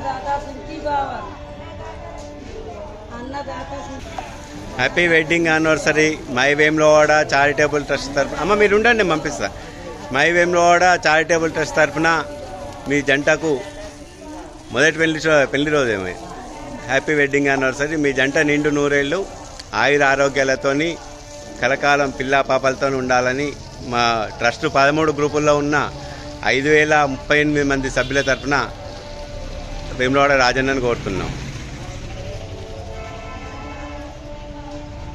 Annadata Annadata happy wedding anniversary my Vemulawada charitable trust తరఫున అమ్మ మీరు ఉండండి నేను పంపిస్తా. మై వేమ్లోవాడ చారిటబుల్ ట్రస్ట్ తరఫున మీ జంటకు మొదటి పెళ్ళి పెళ్ళి రోజే హ్యాపీ వెడ్డింగ్ యానివర్సరీ మీ జంట నిండు నూరేళ్ళు ఆయుర ఆరోగ్యాలతోని కలకాలం పిల్లా పాపలతో ఉండాలని మా ట్రస్ట్ పదమూడు గ్రూపుల్లో ఉన్న ఐదు వేల ముప్పై ఎనిమిది మంది సభ్యుల తరఫున వేములవాడ రాజన్నని కోరుతున్నాం.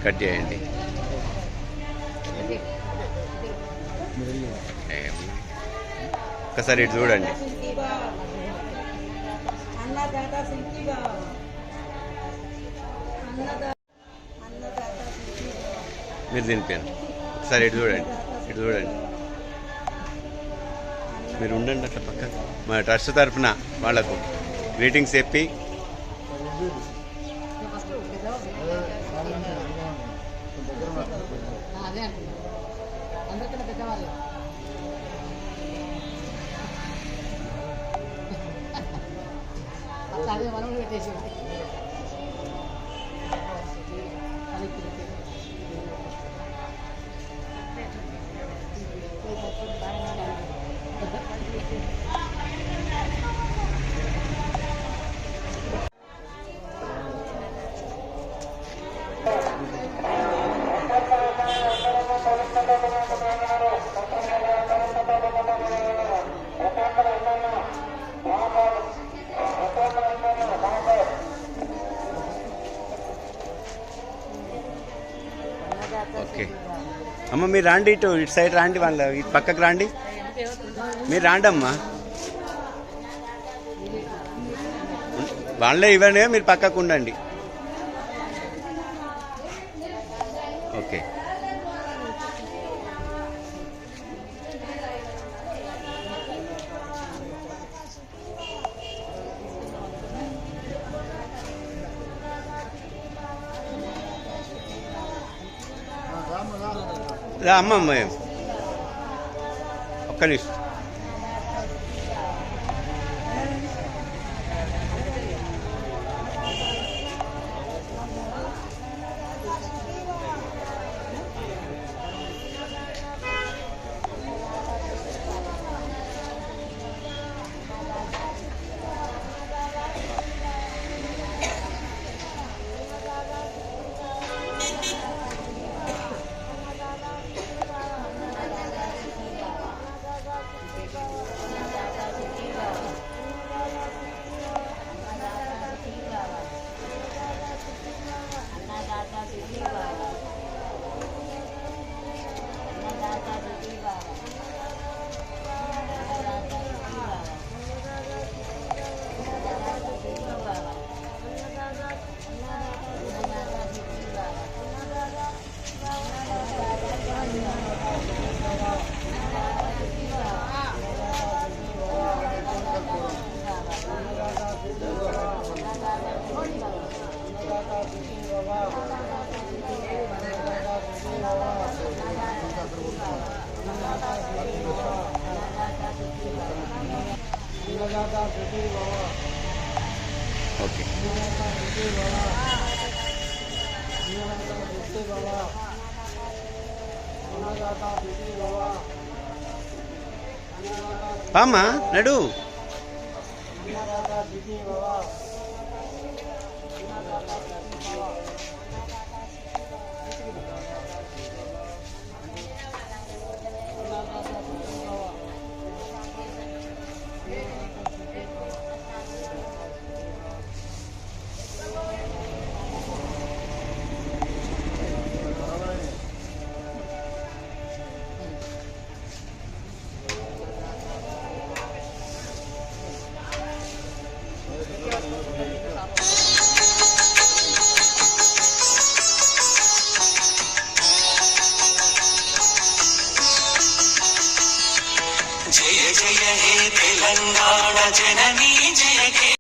కట్ చేయండి. ఒకసారి ఇటు చూడండి. మీరు తినిపాను ఒకసారి ఇటు చూడండి. ఇటు చూడండి. మీరు ఉండండి అట్లా పక్కన మా ట్రస్ట్ తరఫున వాళ్ళకు. గ్రీటింగ్స్ చెప్పి అదే పెద్దవాళ్ళు అదే మనం పెట్టేసి ఓకే. అమ్మ మీరు రాండి ఇటు ఇటు సైడ్ రాండి వాళ్ళ ఇటు పక్కకు రాండి. మీరు రాండి అమ్మా వాళ్ళే ఇవ్వండి మీరు పక్కకు ఉండండి. ఓకే. రా అమ్మ అమ్మ ఓకే పామ్మా నడు జయ హే తెలంగాణ జననీ జయ.